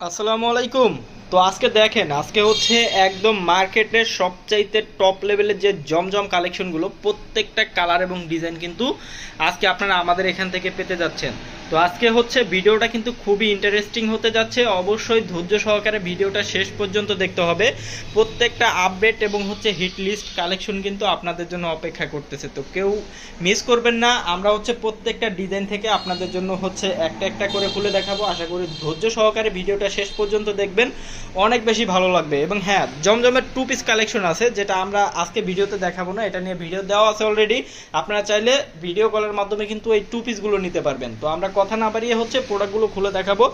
আসসালামু আলাইকুম। তো আজকে দেখেন, আজকে হচ্ছে একদম মার্কেটের সবচাইতে টপ লেভেলের যে জমজম কালেকশনগুলো প্রত্যেকটা কালার এবং ডিজাইন কিন্তু আজকে আপনারা আমাদের এখান থেকে পেতে যাচ্ছেন। তো আজকে হচ্ছে ভিডিওটা কিন্তু খুবই ইন্টারেস্টিং হতে যাচ্ছে। অবশ্যই ধৈর্য সহকারে ভিডিওটা শেষ পর্যন্ত দেখতে হবে। প্রত্যেকটা আপডেট এবং হচ্ছে হিট লিস্ট কালেকশন কিন্তু আপনাদের জন্য অপেক্ষা করতেছে। তো কেউ মিস করবেন না। আমরা হচ্ছে প্রত্যেকটা ডিজাইন থেকে আপনাদের জন্য হচ্ছে একটা একটা করে খুলে দেখাবো। আশা করি ধৈর্য সহকারে ভিডিওটা শেষ পর্যন্ত দেখবেন। অনেক বেশি ভালো লাগবে। এবং হ্যাঁ জমজমের টু পিস কালেকশন আছে, যেটা আমরা আজকে ভিডিওতে দেখাবো না। এটা নিয়ে ভিডিও দেওয়া আছে অলরেডি আপনারা চাইলে ভিডিও কলের মাধ্যমে কিন্তু এই টু পিসগুলো নিতে পারবেন। তো আমরা কথা না বাড়িয়ে হচ্ছে প্রোডাক্টগুলো খুলে দেখাবো।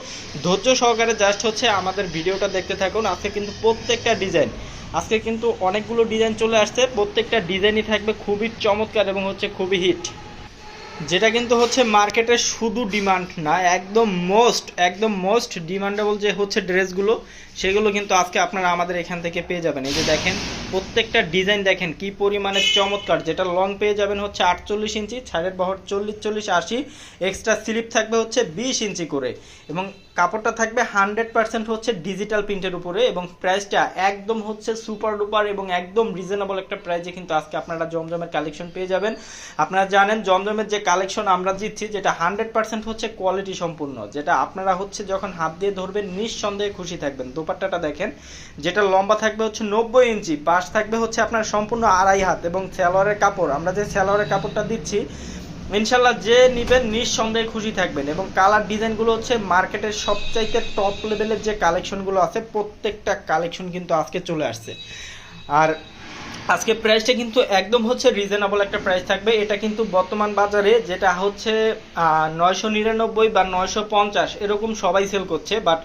ধৈর্য সহকারে জাস্ট হচ্ছে আমাদের ভিডিওটা দেখতে থাকুন। আজকে কিন্তু প্রত্যেকটা ডিজাইন, আজকে কিন্তু অনেকগুলো ডিজাইন চলে আসছে। প্রত্যেকটা ডিজাইনই থাকবে খুবই চমৎকার এবং হচ্ছে খুবই হিট। যেটা কিন্তু হচ্ছে মার্কেটে শুধু ডিমান্ড না, একদম মোস্ট একদম মোস্ট ডিমান্ডেবল যে হচ্ছে ড্রেসগুলো সেগুলো কিন্তু আজকে আপনারা আমাদের এখান থেকে পেয়ে যাবেন। এই যে দেখেন, প্রত্যেকটা ডিজাইন দেখেন কি পরিমাণে চমৎকার। যেটা লং পেয়ে যাবেন হচ্ছে আটচল্লিশ ইঞ্চি ছাড়ের বহর চল্লিশ চল্লিশ, আশি। এক্সট্রা স্লিপ থাকবে হচ্ছে বিশ ইঞ্চি করে। এবং কাপড়টা থাকবে হান্ড্রেড পার্সেন্ট হচ্ছে ডিজিটাল প্রিন্টের উপরে এবং প্রাইসটা একদম হচ্ছে সুপার ডুপার এবং একদম রিজনেবল একটা প্রাইসে কিন্তু আজকে আপনারা জমজমের কালেকশন পেয়ে যাবেন। আপনারা জানেন, জমজমের যে কালেকশন আমরা দিচ্ছি, যেটা হান্ড্রেড পার্সেন্ট হচ্ছে কোয়ালিটি সম্পূর্ণ। যেটা আপনারা হচ্ছে যখন হাত দিয়ে ধরবেন, নিঃসন্দেহে খুশি থাকবেন। দোপাট্টাটা দেখেন, যেটা লম্বা থাকবে হচ্ছে নব্বই ইঞ্চি, পাশ থাকবে হচ্ছে আপনার সম্পূর্ণ আড়াই হাত এবং স্যালোয়ারের কাপড়। আমরা যে স্যালোয়ারের কাপড়টা দিচ্ছি ইনশাল্লাহ যে নিবেন নিঃসন্দেহে খুশি থাকবেন এবং কালার ডিজাইনগুলো হচ্ছে মার্কেটের সবচাইতে টপ লেভেলের যে কালেকশনগুলো আছে, প্রত্যেকটা কালেকশন কিন্তু আজকে চলে আসছে। আর আজকে প্রাইসটা কিন্তু একদম হচ্ছে রিজনেবল একটা প্রাইস থাকবে। এটা কিন্তু বর্তমান বাজারে যেটা হচ্ছে নয়শো নিরানব্বই বা নয়শো পঞ্চাশ, এরকম সবাই সেল করছে। বাট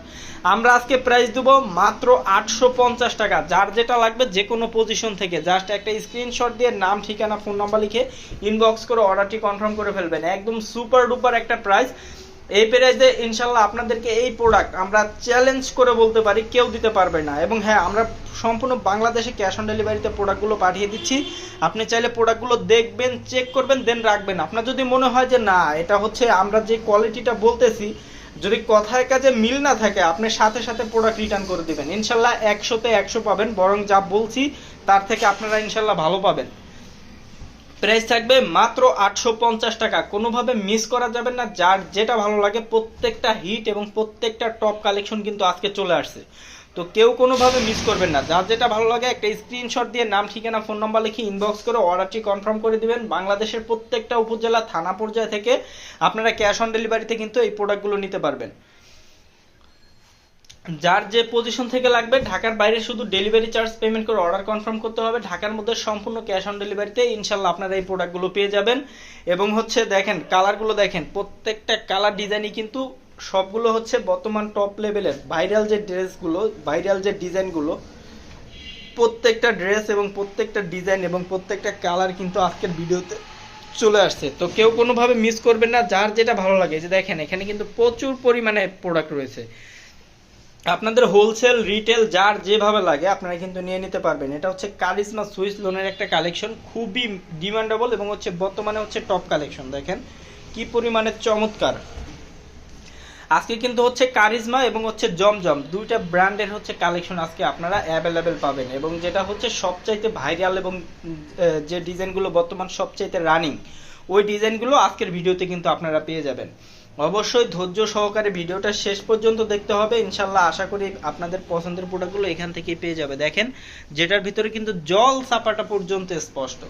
আমরা আজকে প্রাইস দেবো মাত্র আটশো পঞ্চাশ টাকা। যার যেটা লাগবে যে কোনো পজিশন থেকে। জাস্ট একটা স্ক্রিনশট দিয়ে নাম, ঠিকানা ফোন নাম্বার লিখে ইনবক্স করে অর্ডারটি কনফার্ম করে ফেলবেন। একদম সুপার ডুপার একটা প্রাইস এই প্রাইসে ইনশাল্লাহ আপনাদেরকে এই প্রোডাক্ট আমরা চ্যালেঞ্জ করে বলতে পারি, কেউ দিতে পারবে না। এবং হ্যাঁ আমরা সম্পূর্ণ বাংলাদেশে ক্যাশ অন ডেলিভারিতে প্রোডাক্টগুলো পাঠিয়ে দিচ্ছি। আপনি চাইলে প্রোডাক্টগুলো দেখবেন চেক করবেন দেন রাখবেন। আপনার যদি মনে হয় যে না, এটা হচ্ছে আমরা যে কোয়ালিটিটা বলতেছি, যদি কথায় কাজে মিল না থাকে, আপনি সাথে সাথে প্রোডাক্ট রিটার্ন করে দিবেন। ইনশাল্লাহ একশোতে একশো পাবেন, বরং যা বলছি, তার থেকে আপনারা ইনশাল্লাহ ভালো পাবেন। প্রাইস থাকবে মাত্র আটশো পঞ্চাশ টাকা। কোনোভাবে মিস করা যাবে না, যার যেটা ভালো লাগে, প্রত্যেকটা হিট এবং প্রত্যেকটা টপ কালেকশন কিন্তু আজকে চলে আসছে। তো কেউ কোনোভাবে মিস করবেন না। যার যেটা ভালো লাগে, একটা স্ক্রিনশট দিয়ে নাম, ঠিকানা ফোন নাম্বার লিখে ইনবক্স করে অর্ডারটি কনফার্ম করে দিবেন। বাংলাদেশের প্রত্যেকটা উপজেলা, থানা পর্যায়ে থেকে আপনারা ক্যাশ অন ডেলিভারিতে কিন্তু এই প্রোডাক্টগুলো নিতে পারবেন। যার যে পজিশন থেকে লাগবে, ঢাকার বাইরে শুধু ডেলিভারি চার্জ পেমেন্ট করে অর্ডার কনফার্ম করতে হবে। ঢাকার মধ্যে সম্পূর্ণ ক্যাশ অন ডেলিভারিতে ইনশাল্লাহ আপনারা এই প্রোডাক্টগুলো পেয়ে যাবেন। এবং হচ্ছে দেখেন কালারগুলো দেখেন, প্রত্যেকটা কালার ডিজাইনই কিন্তু সবগুলো হচ্ছে বর্তমান টপ লেভেলের ভাইরাল যে ড্রেসগুলো ভাইরাল যে ডিজাইনগুলো প্রত্যেকটা ড্রেস এবং প্রত্যেকটা ডিজাইন এবং প্রত্যেকটা কালার কিন্তু আজকের ভিডিওতে চলে আসছে। তো কেউ কোনোভাবে মিস করবেন না, যার যেটা ভালো লাগে। যে দেখেন, এখানে কিন্তু প্রচুর পরিমাণে প্রোডাক্ট রয়েছে। আপনাদের হোলসেল রিটেল যার যেভাবে লাগে আপনারা কিন্তু নিয়ে নিতে পারবেন। এটা হচ্ছে কারিজমা সুইস লোনের একটা কালেকশন খুবই ডিমান্ডেবল এবং হচ্ছে বর্তমানে হচ্ছে টপ কালেকশন দেখেন, কি পরিমাণে চমৎকার। আজকে কিন্তু হচ্ছে কারিজমা এবং হচ্ছে জমজম, দুইটা ব্র্যান্ডের হচ্ছে কালেকশন আজকে আপনারা অ্যাভেলেবেল পাবেন এবং যেটা হচ্ছে সবচাইতে ভাইরাল এবং যে ডিজাইনগুলো বর্তমান সবচাইতে রানিং ওই ডিজাইনগুলো আজকের ভিডিওতে কিন্তু আপনারা পেয়ে যাবেন। অবশ্যই ধৈর্য সহকারে ভিডিওটা শেষ পর্যন্ত দেখতে হবে। ইনশাল্লাহ আশা করি আপনাদের পছন্দের প্রোডাক্টগুলো এখান থেকেই পেয়ে যাবে। দেখেন, যেটার ভিতরে কিন্তু জল চাপাটা পর্যন্ত স্পষ্ট।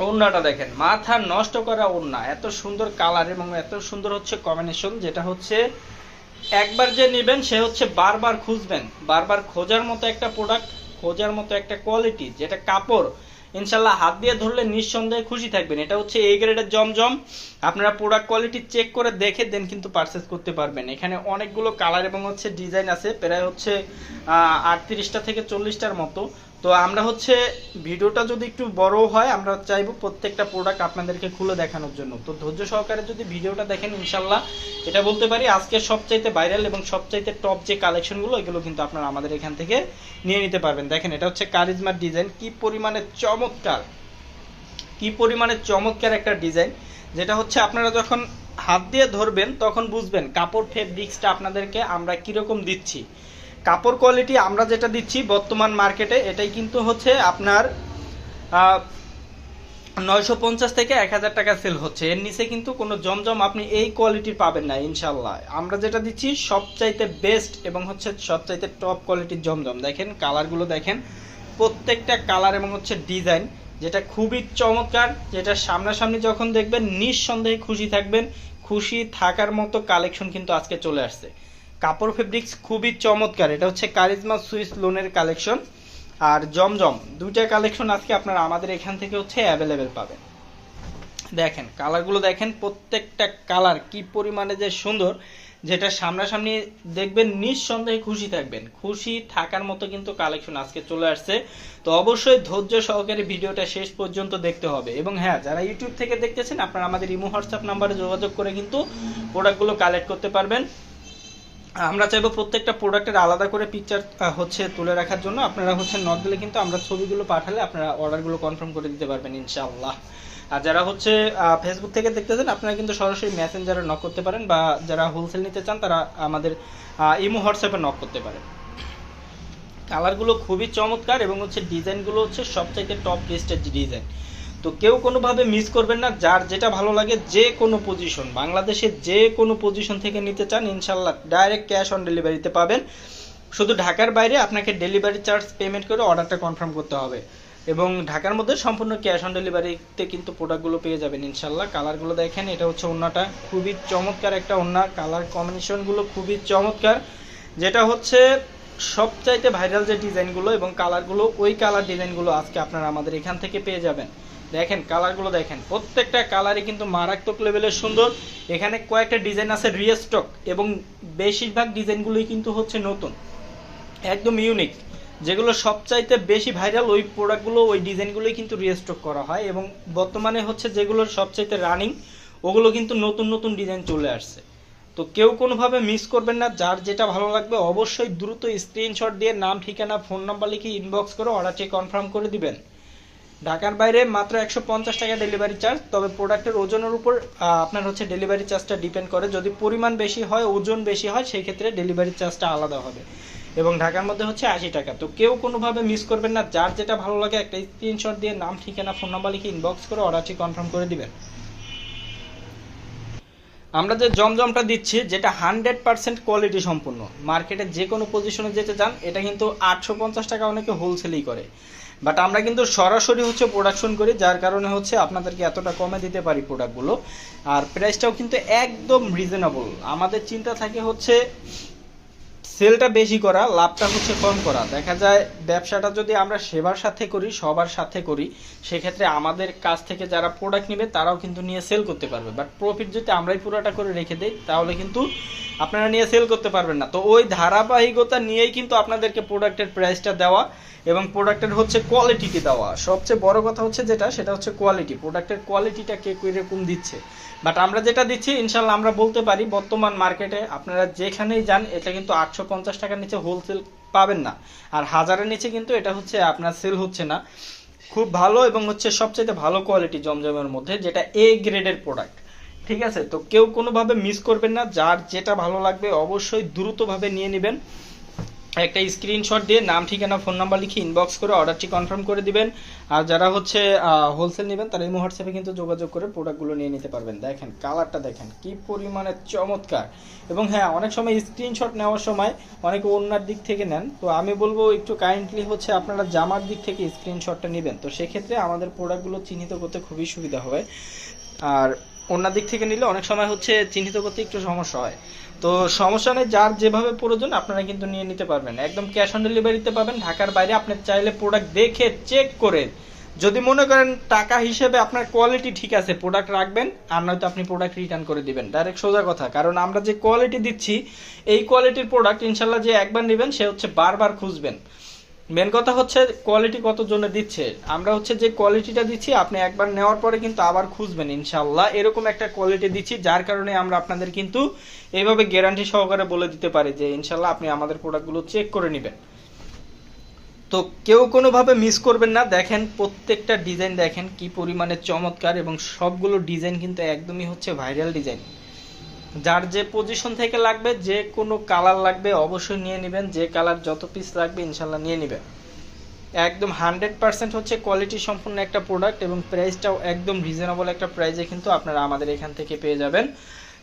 ওড়নাটা দেখেন, মাথা নষ্ট করা ওড়না। এত সুন্দর কালার এবং এত সুন্দর হচ্ছে কম্বিনেশন যেটা হচ্ছে একবার যে নেবেন, সে হচ্ছে বারবার খুঁজবেন। বারবার খোঁজার মতো একটা প্রোডাক্ট খোঁজার মতো একটা কোয়ালিটি যেটা কাপড় ইনশাল্লাহ হাত দিয়ে ধরলে নিঃসন্দেহে খুশি থাকবেন। এটা হচ্ছে এই গ্রেডের জমজম। আপনারা প্রোডাক্ট কোয়ালিটি চেক করে দেখে দেন কিন্তু পারচেস করতে পারবেন। এখানে অনেকগুলো কালার এবং হচ্ছে ডিজাইন আছে। প্রায় হচ্ছে আটত্রিশটা থেকে চল্লিশটার মতো। তো আমরা হচ্ছে ভিডিওটা যদি একটু বড় হয়, আমরা চাইব প্রত্যেকটা প্রোডাক্ট আপনাদেরকে খুলে দেখানোর জন্য। তো ধৈর্য সহকারে যদি ভিডিওটা দেখেন, ইনশাল্লাহ এটা বলতে পারি আজকে সবচাইতে ভাইরাল এবং সবচাইতে টপ যে কালেকশনগুলো এগুলো কিন্তু আপনারা আমাদের এখান থেকে নিয়ে নিতে পারবেন। দেখেন, এটা হচ্ছে কারিজমার ডিজাইন কি পরিমাণে চমৎকার! কি পরিমাণে চমৎকার একটা ডিজাইন যেটা হচ্ছে আপনারা যখন হাত দিয়ে ধরবেন, তখন বুঝবেন কাপড় ফেব্রিক্সটা আপনাদেরকে আমরা কীরকম দিচ্ছি। কাপড় কোয়ালিটি আমরা যেটা দিচ্ছি বর্তমান মার্কেটে এটাই কিন্তু হচ্ছে আপনার নয়শো পঞ্চাশ থেকে এক হাজার টাকা সেল হচ্ছে। এর নিচে কিন্তু কোনো জমজম আপনি এই কোয়ালিটির পাবেন না ইনশাল্লাহ আমরা যেটা দিচ্ছি সবচাইতে বেস্ট এবং হচ্ছে সবচাইতে টপ কোয়ালিটির জমজম। দেখেন কালারগুলো দেখেন, প্রত্যেকটা কালার এবং হচ্ছে ডিজাইন যেটা খুবই চমৎকার, যেটা সামনাসামনি যখন দেখবেন, নিঃসন্দেহে খুশি থাকবেন। খুশি থাকার মতো কালেকশন কিন্তু আজকে চলে আসছে। কাপড় ফেব্রিক্স খুবই চমৎকার। এটা হচ্ছে কারিজমা সুইস লোনের কালেকশন আর জমজম, দুইটা কালেকশন আজকে আপনারা আমাদের এখান থেকে হচ্ছে অ্যাভেলেবেল পাবেন। দেখেন কালারগুলো দেখেন, প্রত্যেকটা কালার কি পরিমাণে যে সুন্দর, যেটা সামনাসামনি দেখবেন নিঃসন্দেহে খুশি থাকবেন। খুশি থাকার মতো কিন্তু কালেকশন আজকে চলে আসছে। তো অবশ্যই ধৈর্য সহকারে ভিডিওটা শেষ পর্যন্ত দেখতে হবে। এবং হ্যাঁ যারা ইউটিউব থেকে দেখতেছেন, আপনারা আমাদের ইমো, হোয়াটসঅ্যাপ নাম্বারে যোগাযোগ করে কিন্তু প্রোডাক্টগুলো কালেক্ট করতে পারবেন। আমরা চাইব প্রত্যেকটা প্রোডাক্টের আলাদা করে পিকচার হচ্ছে তুলে রাখার জন্য। আপনারা হচ্ছে নক দিলে কিন্তু আমরা ছবিগুলো পাঠালে আপনারা অর্ডারগুলো কনফার্ম করে দিতে পারবেন, ইনশাআল্লাহ। আর যারা হচ্ছে ফেসবুক থেকে দেখতেছেন, আপনারা কিন্তু সরাসরি মেসেঞ্জারে নক করতে পারেন বা যারা হোলসেল নিতে চান, তারা আমাদের ইমো, হোয়াটসঅ্যাপে নক করতে পারেন। কালারগুলো খুবই চমৎকার এবং হচ্ছে ডিজাইনগুলো হচ্ছে সবচাইতে টপ লিস্টের ডিজাইন তো কেউ কোনোভাবে মিস করবেন না, যার যেটা ভালো লাগে যে কোনো পজিশন বাংলাদেশের যে কোনো পজিশন থেকে নিতে চান, ইনশাল্লাহ ডাইরেক্ট ক্যাশ অন ডেলিভারিতে পাবেন। শুধু ঢাকার বাইরে আপনাকে ডেলিভারি চার্জ পেমেন্ট করে অর্ডারটা কনফার্ম করতে হবে। এবং ঢাকার মধ্যে সম্পূর্ণ ক্যাশ অন ডেলিভারিতে কিন্তু প্রোডাক্টগুলো পেয়ে যাবেন, ইনশাল্লাহ। কালারগুলো দেখেন, এটা হচ্ছে ওন্নাটা। খুবই চমৎকার একটা ওন্না। কালার কম্বিনেশনগুলো খুবই চমৎকার। যেটা হচ্ছে সবচাইতে ভাইরাল যে ডিজাইনগুলো এবং কালারগুলো ওই কালার ডিজাইনগুলো আজকে আপনারা আমাদের এখান থেকে পেয়ে যাবেন। দেখেন কালারগুলো দেখেন। প্রত্যেকটা কালারই কিন্তু মারাত্মক লেভেলের সুন্দর। এখানে কয়েকটা ডিজাইন আছে রিস্টক এবং বেশিরভাগ ডিজাইনগুলোই কিন্তু হচ্ছে নতুন। একদম ইউনিক যেগুলো সবচাইতে বেশি ভাইরাল ওই প্রোডাক্টগুলো ওই ডিজাইনগুলোই কিন্তু রিস্টক করা হয় এবং বর্তমানে হচ্ছে যেগুলো সবচাইতে রানিং ওগুলো কিন্তু নতুন নতুন ডিজাইন চলে আসছে। তো কেউ কোনোভাবে মিস করবেন না, যার যেটা ভালো লাগবে অবশ্যই দ্রুত স্ক্রিনশট দিয়ে নাম, ঠিকানা ফোন নাম্বার লিখে ইনবক্স করে অর্ডারটি কনফার্ম করে দিবেন। ঢাকার বাইরে মাত্র একশো পঞ্চাশ টাকা ডেলিভারি চার্জ তবে প্রোডাক্টের ওজনের উপর আপনার হচ্ছে ডেলিভারি চার্জটা ডিপেন্ড করে। যদি পরিমাণ বেশি হয়, ওজন বেশি হয়, সেই ক্ষেত্রে ডেলিভারি চার্জটা আলাদা হবে। এবং ঢাকার মধ্যে হচ্ছে আশি টাকা। তো কেউ কোনোভাবে মিস করবেন না। যার যেটা ভালো লাগে, একটা স্ক্রিনশট দিয়ে নাম, ঠিকানা ফোন নাম্বার লিখে ইনবক্স করে অর্ডারটি কনফার্ম করে দিবেন। আমরা যে জমজমটা দিচ্ছি, যেটা হান্ড্রেড পার্সেন্ট কোয়ালিটি সম্পূর্ণ। মার্কেটে যে কোনো পজিশনে যেতে চান, এটা কিন্তু আটশো পঞ্চাশ টাকা অনেকে হোলসেলই করে। বাট আমরা কিন্তু সরাসরি হচ্ছে প্রোডাকশন করি, যার কারণে হচ্ছে আপনাদেরকে এতটা কমে দিতে পারি প্রোডাক্টগুলো আর প্রাইসটাও কিন্তু একদম রিজনেবল আমাদের চিন্তা থাকে হচ্ছে সেলটা বেশি করা, লাভটা হচ্ছে কম করা। দেখা যায় ব্যবসাটা যদি আমরা সেবার সাথে করি, সবার সাথে করি, সেক্ষেত্রে আমাদের কাছ থেকে যারা প্রোডাক্ট নেবে, তারাও কিন্তু নিয়ে সেল করতে পারবে। বাট প্রফিট যদি আমরাই পুরোটা করে রেখে দিই, তাহলে কিন্তু আপনারা নিয়ে সেল করতে পারবেন না। তো ওই ধারাবাহিকতা নিয়েই কিন্তু আপনাদেরকে প্রোডাক্টের প্রাইসটা দেওয়া এবং প্রোডাক্টের হচ্ছে কোয়ালিটিটি দেওয়া। সবচেয়ে বড় কথা হচ্ছে যেটা, সেটা হচ্ছে কোয়ালিটি প্রোডাক্টের কোয়ালিটিটা কে কীরকম দিচ্ছে? বাট আমরা যেটা দিচ্ছি ইনশাল্লাহ আমরা বলতে পারি, বর্তমান মার্কেটে আপনারা যেখানেই যান, এটা কিন্তু আটশো পঞ্চাশ টাকার নিচে হোলসেল পাবেন না। আর হাজারের নিচে কিন্তু এটা হচ্ছে আপনার সেল হচ্ছে না। খুব ভালো এবং হচ্ছে সবচেয়ে ভালো কোয়ালিটি জমজমের মধ্যে, যেটা এ গ্রেডের প্রোডাক্ট ঠিক আছে? তো কেউ কোনোভাবে মিস করবেন না। যার যেটা ভালো লাগবে, অবশ্যই দ্রুতভাবে নিয়ে নেবেন। একটা স্ক্রিনশট দিয়ে নাম, ঠিকানা ফোন নাম্বার লিখে ইনবক্স করে অর্ডারটি কনফার্ম করে দিবেন। আর যারা হচ্ছে হোলসেল নেবেন, তারা এই হোয়াটসঅ্যাপে কিন্তু যোগাযোগ করে প্রোডাক্টগুলো নিয়ে নিতে পারবেন। দেখেন কালারটা দেখেন, কি পরিমাণে চমৎকার। এবং হ্যাঁ অনেক সময় স্ক্রিনশট নেওয়ার সময় অনেকে অন্যার দিক থেকে নেন। তো আমি বলব একটু কাইন্ডলি হচ্ছে আপনারা জামার দিক থেকে স্ক্রিনশটটা নেবেন। তো সেক্ষেত্রে আমাদের প্রোডাক্টগুলো চিহ্নিত করতে খুবই সুবিধা হবে। আর অন্য দিক থেকে নিলে অনেক সময় হচ্ছে চিহ্নিত করতে একটু সমস্যা হয়। তো সমস্যা নেই, যার যেভাবে প্রয়োজন আপনারা কিন্তু নিয়ে নিতে পারবেন। একদম ক্যাশ অন ডেলিভারিতে পাবেন, ঢাকার বাইরে আপনি চাইলে প্রোডাক্ট দেখে চেক করে। যদি মনে করেন টাকা হিসেবে আপনার কোয়ালিটি ঠিক আছে প্রোডাক্ট রাখবেন, আর নয়তো আপনি প্রোডাক্ট রিটার্ন করে দিবেন। ডাইরেক্ট সোজা কথা, কারণ আমরা যে কোয়ালিটি দিচ্ছি, এই কোয়ালিটির প্রোডাক্ট ইনশাল্লাহ যে একবার নেবেন, সে হচ্ছে বারবার খুঁজবেন। মেন কথা হচ্ছে কোয়ালিটি কত জনে দিচ্ছে। আমরা হচ্ছে যে কোয়ালিটিটা দিচ্ছি, আপনি একবার নেওয়ার পরে কিন্তু আবার খুঁজবেন ইনশাল্লাহ এরকম একটা কোয়ালিটি দিচ্ছি, যার কারণে আমরা আপনাদের কিন্তু এইভাবে গ্যারান্টি সহকারে বলে দিতে পারি যে ইনশাল্লাহ আপনি আমাদের প্রোডাক্টগুলো চেক করে নেবেন। তো কেউ কোনোভাবে মিস করবেন না। দেখেন, প্রত্যেকটা ডিজাইন দেখেন, কি পরিমাণে চমৎকার এবং সবগুলো ডিজাইন কিন্তু একদমই হচ্ছে ভাইরাল ডিজাইন যার যে পজিশন থেকে লাগবে, যে কোনো কালার লাগবে, অবশ্যই নিয়ে নেবেন। যে কালার যত পিস লাগবে, ইনশাল্লাহ নিয়ে নেবেন। একদম হান্ড্রেড পার্সেন্ট হচ্ছে কোয়ালিটি সম্পূর্ণ একটা প্রোডাক্ট এবং প্রাইসটাও একদম রিজনেবল একটা প্রাইসে কিন্তু আপনারা আমাদের এখান থেকে পেয়ে যাবেন।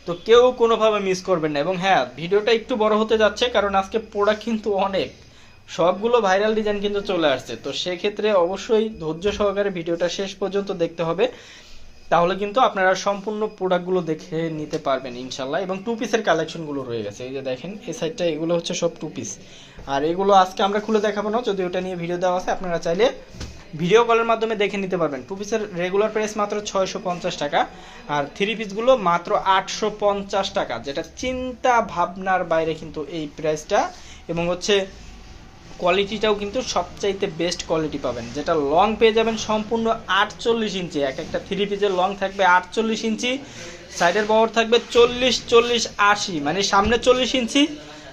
তো কেউ কোনোভাবে মিস করবেন না। এবং হ্যাঁ ভিডিওটা একটু বড় হতে যাচ্ছে, কারণ আজকে প্রোডাক্ট কিন্তু অনেক। সবগুলো ভাইরাল ডিজাইন কিন্তু চলে আসছে। তো সেক্ষেত্রে অবশ্যই ধৈর্য সহকারে ভিডিওটা শেষ পর্যন্ত দেখতে হবে। তাহলে কিন্তু আপনারা সম্পূর্ণ প্রোডাক্টগুলো দেখে নিতে পারবেন ইনশাল্লাহ এবং টু পিসের কালেকশনগুলো রয়ে গেছে। এই যে দেখেন, এই সাইডটা এগুলো হচ্ছে সব টু পিস আর এগুলো আজকে আমরা খুলে দেখাবো না, যদি ওটা নিয়ে ভিডিও দেওয়া আছে, আপনারা চাইলে ভিডিও কলের মাধ্যমে দেখে নিতে পারবেন। টু পিসের রেগুলার প্রাইস মাত্র ছয়শো পঞ্চাশ টাকা, আর থ্রি পিসগুলো মাত্র আটশো পঞ্চাশ টাকা, যেটা চিন্তা ভাবনার বাইরে কিন্তু এই প্রাইসটা এবং হচ্ছে কোয়ালিটিটাও কিন্তু সবচাইতে বেস্ট কোয়ালিটি পাবেন। যেটা লং পেয়ে যাবেন সম্পূর্ণ আটচল্লিশ ইঞ্চি। এক একটা থ্রি পিসের লং থাকবে আটচল্লিশ ইঞ্চি সাইডের বহর থাকবে চল্লিশ চল্লিশ, আশি। মানে সামনে চল্লিশ ইঞ্চি,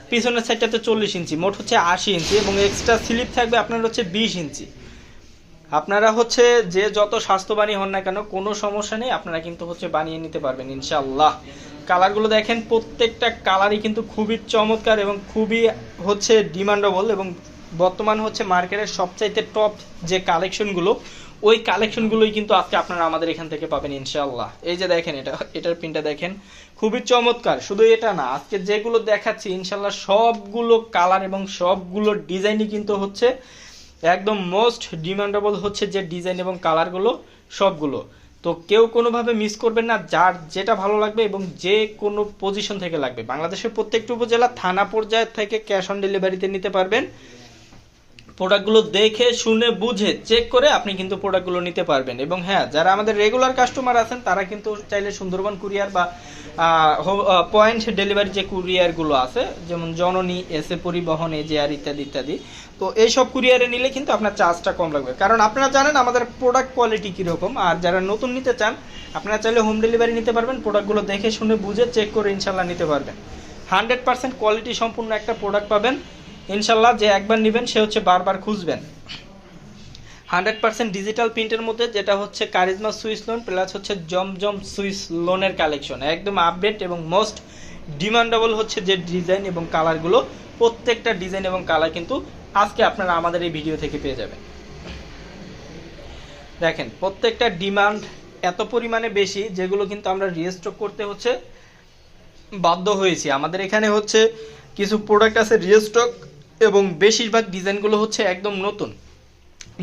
পিছনের সাইডটাতে চল্লিশ ইঞ্চি। মোট হচ্ছে আশি ইঞ্চি এবং এক্সট্রা স্লিপ থাকবে আপনার হচ্ছে বিশ ইঞ্চি। আপনারা হচ্ছে যে যত স্বাস্থ্যবানী হন না কেন, কোনো সমস্যা নেই, আপনারা কিন্তু হচ্ছে বানিয়ে নিতে পারবেন ইনশাল্লাহ কালারগুলো দেখেন, প্রত্যেকটা কালারই কিন্তু খুবই চমৎকার এবং খুবই হচ্ছে ডিমান্ডেবল এবং বর্তমান হচ্ছে মার্কেটের সবচাইতে টপ যে কালেকশনগুলো, ওই কালেকশনগুলোই কিন্তু আজকে আপনারা আমাদের এখান থেকে পাবেন ইনশাল্লাহ এই যে দেখেন এটা, এটার প্রিন্টটা দেখেন, খুবই চমৎকার। শুধু এটা না, আজকে যেগুলো দেখাচ্ছি ইনশাল্লাহ সবগুলো কালার এবং সবগুলো ডিজাইনই কিন্তু হচ্ছে একদম মোস্ট ডিমান্ডেবল হচ্ছে যে ডিজাইন এবং কালারগুলো সবগুলো। তো কেউ কোনোভাবে মিস করবেন না, যার যেটা ভালো লাগবে এবং যে কোনো পজিশন থেকে লাগবে। বাংলাদেশের প্রত্যেকটা উপজেলা থানা পর্যায়ে থেকে ক্যাশ অন ডেলিভারিতে নিতে পারবেন। প্রোডাক্টগুলো দেখে, শুনে, বুঝে চেক করে আপনি কিন্তু প্রোডাক্টগুলো নিতে পারবেন। এবং হ্যাঁ যারা আমাদের রেগুলার কাস্টমার আছেন, তারা কিন্তু চাইলে সুন্দরবন কুরিয়ার বা পয়েন্ট ডেলিভারি যে কুরিয়ারগুলো আছে, যেমন জননী এস এ পরিবহন এজেআর ইত্যাদি ইত্যাদি, তো এইসব কুরিয়ারে নিলে কিন্তু আপনার চার্জটা কম লাগবে। কারণ আপনারা জানেন আমাদের প্রোডাক্ট কোয়ালিটি কীরকম, আর যারা নতুন নিতে চান, আপনারা চাইলে হোম ডেলিভারি নিতে পারবেন, প্রোডাক্টগুলো দেখে, শুনে, বুঝে চেক করে ইনশাল্লাহ নিতে পারবেন। হান্ড্রেড পার্সেন্ট কোয়ালিটি সম্পূর্ণ একটা প্রোডাক্ট পাবেন। ইনশাল্লাহ যে একবার নেবেন, সে হচ্ছে বারবার খুঁজবেন। হান্ড্রেড পার্সেন্ট ডিজিটাল প্রিন্টের মধ্যে যেটা হচ্ছে কারিজমা সুইস লোন, প্লাস হচ্ছে জমজম সুইস লোনের কালেকশন। একদম আপডেট এবং মোস্ট ডিমান্ডেবল হচ্ছে যে ডিজাইন এবং কালারগুলো প্রত্যেকটা ডিজাইন এবং কালার কিন্তু আজকে আপনারা আমাদের এই ভিডিও থেকে পেয়ে যাবেন। দেখেন, প্রত্যেকটা ডিমান্ড এত পরিমাণে বেশি যেগুলো কিন্তু আমরা রিস্টক করতে হচ্ছে, বাধ্য হয়েছি। আমাদের এখানে হচ্ছে কিছু প্রোডাক্ট আছে রিস্টক এবং বেশিরভাগ ডিজাইনগুলো হচ্ছে একদম নতুন।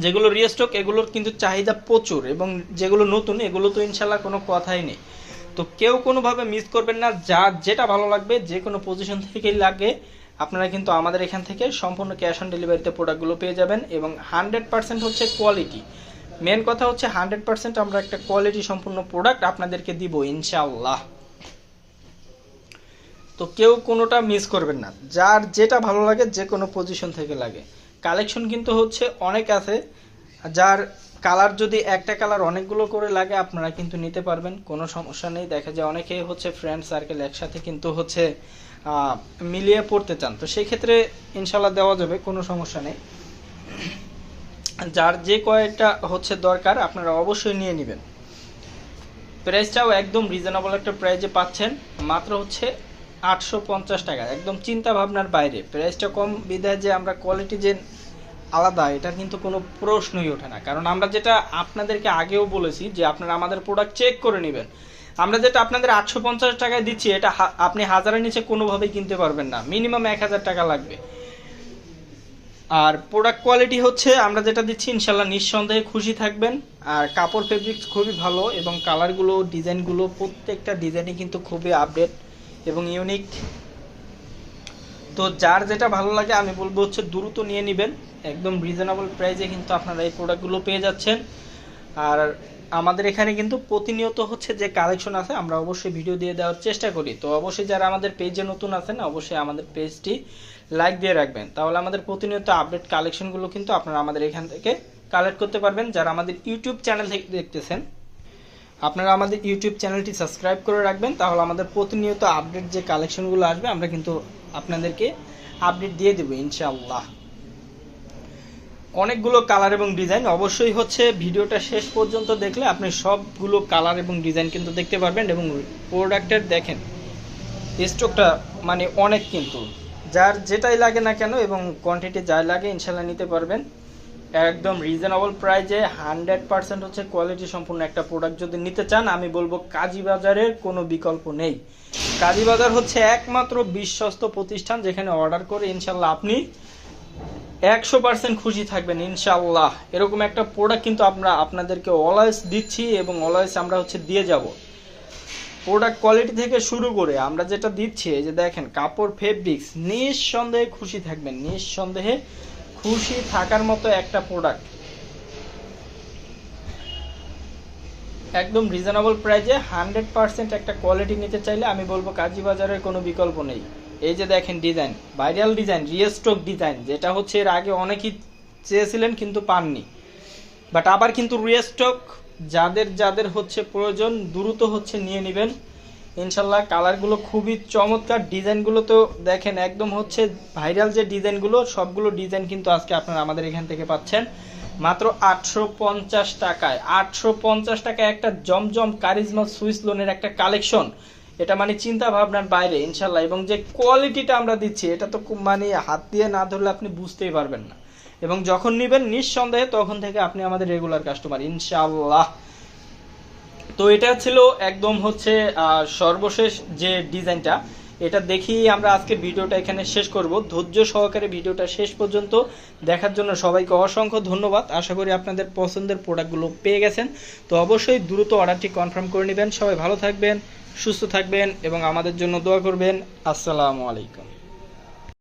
যেগুলো রিস্টক এগুলোর কিন্তু চাহিদা প্রচুর এবং যেগুলো নতুন, এগুলো তো ইনশাল্লাহ কোনো কথাই নেই। তো কেউ কোনোভাবে মিস করবেন না, যা যেটা ভালো লাগবে, যে কোনো পজিশন থেকেই লাগে, আপনারা কিন্তু আমাদের এখান থেকে সম্পূর্ণ ক্যাশ অন ডেলিভারিতে প্রোডাক্টগুলো পেয়ে যাবেন এবং হান্ড্রেড পার্সেন্ট হচ্ছে কোয়ালিটি মেন কথা হচ্ছে হান্ড্রেড পার্সেন্ট আমরা একটা কোয়ালিটি সম্পূর্ণ প্রোডাক্ট আপনাদেরকে দিব, ইনশাল্লাহ। তো কেউ কোনোটা মিস করবেন না। যার যেটা ভালো লাগে, যে কোনো পজিশন থেকে লাগে। কালেকশন কিন্তু হচ্ছে অনেক আছে। যার কালার যদি একটা কালার অনেকগুলো করে লাগে, আপনারা কিন্তু নিতে পারবেন। কোনো সমস্যা নেই। দেখা যায় অনেকেই হচ্ছে ফ্রেন্ড সার্কেল একসাথে কিন্তু হচ্ছে মিলিয়ে পড়তে চান। তো সেই ক্ষেত্রে ইনশাল্লাহ দেওয়া যাবে, কোনো সমস্যা নেই। যার যে কয়েকটা হচ্ছে দরকার, আপনারা অবশ্যই নিয়ে নেবেন। প্রাইসটাও একদম রিজনেবল একটা প্রাইজে পাচ্ছেন। মাত্র হচ্ছে আটশো পঞ্চাশ টাকা। একদম চিন্তা ভাবনার বাইরে। প্রাইসটা কম বিধায় যে আমরা কোয়ালিটি যে আলাদা, এটা কিন্তু কোনো প্রশ্নই ওঠে না। কারণ আমরা যেটা আপনাদেরকে আগেও বলেছি যে আপনারা আমাদের প্রোডাক্ট চেক করে নেবেন। আমরা যেটা আপনাদের আটশো পঞ্চাশ টাকায় দিচ্ছি, এটা আপনি হাজারের নিচে কোনোভাবেই কিনতে পারবেন না। মিনিমাম এক হাজার টাকা লাগবে। আর প্রোডাক্ট কোয়ালিটি হচ্ছে, আমরা যেটা দিচ্ছি, ইনশাল্লাহ নিঃসন্দেহে খুশি থাকবেন। আর কাপড় ফেব্রিক্স খুবই ভালো এবং কালারগুলো ডিজাইনগুলো প্রত্যেকটা ডিজাইনই কিন্তু খুবই আপডেট এবং ইউনিক তো যার যেটা ভালো লাগে, আমি বলব হচ্ছে দ্রুত নিয়ে নেবেন। একদম রিজনেবল প্রাইসে কিন্তু আপনারা এই প্রোডাক্টগুলো পেয়ে যাচ্ছেন। আর আমাদের এখানে কিন্তু প্রতিনিয়ত হচ্ছে যে কালেকশন আছে, আমরা অবশ্যই ভিডিও দিয়ে দেওয়ার চেষ্টা করি। তো অবশ্যই যারা আমাদের পেজে নতুন আছেন, অবশ্যই আমাদের পেজটি লাইক দিয়ে রাখবেন। তাহলে আমাদের প্রতিনিয়ত আপডেট কালেকশনগুলো কিন্তু আপনারা আমাদের এখান থেকে কালেক্ট করতে পারবেন। যারা আমাদের ইউটিউব চ্যানেল দেখতেছেন আপনারা আমাদের ইউটিউব চ্যানেলটি সাবস্ক্রাইব করে রাখবেন, তাহলে আমাদের প্রতিনিয়ত আপডেট যে কালেকশনগুলো আসবে, আমরা কিন্তু আপনাদেরকে আপডেট দিয়ে দেবো, ইনশাআল্লাহ। অনেকগুলো কালার এবং ডিজাইন অবশ্যই হচ্ছে ভিডিওটা শেষ পর্যন্ত দেখলে আপনি সবগুলো কালার এবং ডিজাইন কিন্তু দেখতে পারবেন এবং প্রোডাক্টের দেখেন স্টকটা মানে অনেক কিন্তু। যার যেটাই লাগে না কেন এবং কোয়ান্টিটি যাই লাগে ইনশাল্লাহ নিতে পারবেন। একদম রিজনেবল প্রাইজে হান্ড্রেড পার্সেন্ট হচ্ছে কোয়ালিটি সম্পূর্ণ একটা প্রোডাক্ট যদি নিতে চান, আমি বলব কাজী বাজারের কোনো বিকল্প নেই। কাজী বাজার হচ্ছে একমাত্র বিশ্বস্ত প্রতিষ্ঠান যেখানে অর্ডার করে ইনশাল্লাহ আপনি একশো পার্সেন্ট খুশি থাকবেন ইনশাল্লাহ এরকম একটা প্রোডাক্ট কিন্তু আমরা আপনাদেরকে অলওয়েজ দিচ্ছি এবং অলওয়েজ আমরা হচ্ছে দিয়ে যাব। প্রোডাক্ট কোয়ালিটি থেকে শুরু করে আমরা যেটা দিচ্ছি যে দেখেন, কাপড় ফেব্রিক্স নিঃসন্দেহে খুশি থাকবেন, নিঃসন্দেহে খুশি থাকার মতো একটা প্রোডাক্ট একদম রিজনেবল প্রাইজে হান্ড্রেড পার্সেন্ট একটা কোয়ালিটি নিতে চাইলে আমি বলব কাজী বাজারের কোনো বিকল্প নেই। এই যে দেখেন design viral design restock design যেটা হচ্ছে এর আগে অনেকেই চেয়েছিলেন কিন্তু পাননি। বাট আবার কিন্তু রিয়েস্টক যাদের যাদের হচ্ছে প্রয়োজন দ্রুত হচ্ছে নিয়ে নেবেন। ইনশাল্লাহ কালারগুলো খুবই চমৎকার ডিজাইনগুলো তো দেখেন একদম হচ্ছে ভাইরাল যে ডিজাইনগুলো, সবগুলো ডিজাইন কিন্তু আজকে আপনারা আমাদের এখান থেকে পাচ্ছেন। মাত্র আটশো পঞ্চাশ টাকায়, আটশো পঞ্চাশ টাকায় একটা জমজম কারিজমা সুইস লোনের একটা কালেকশন। এটা মানে চিন্তা ভাবনার বাইরে ইনশাল্লাহ, এবং যে কোয়ালিটিটা আমরা দিচ্ছি, এটা তো মানে হাত দিয়ে না ধরলে আপনি বুঝতেই পারবেন না। এবং যখন নেবেন, নিঃসন্দেহে তখন থেকে আপনি আমাদের রেগুলার কাস্টমার, ইনশাল্লাহ। তো এটা ছিল একদম হচ্ছে সর্বশেষ যে ডিজাইনটা, এটা দেখি আমরা আজকে ভিডিওটা এখানে শেষ করব। ধৈর্য সহকারে ভিডিওটা শেষ পর্যন্ত দেখার জন্য সবাইকে অসংখ্য ধন্যবাদ। আশা করি আপনাদের পছন্দের প্রোডাক্টগুলো পেয়ে গেছেন। তো অবশ্যই দ্রুত অর্ডারটি কনফার্ম করে নেবেন। সবাই ভালো থাকবেন, সুস্থ থাকবেন এবং আমাদের জন্য দোয়া করবেন। আসসালামু আলাইকুম।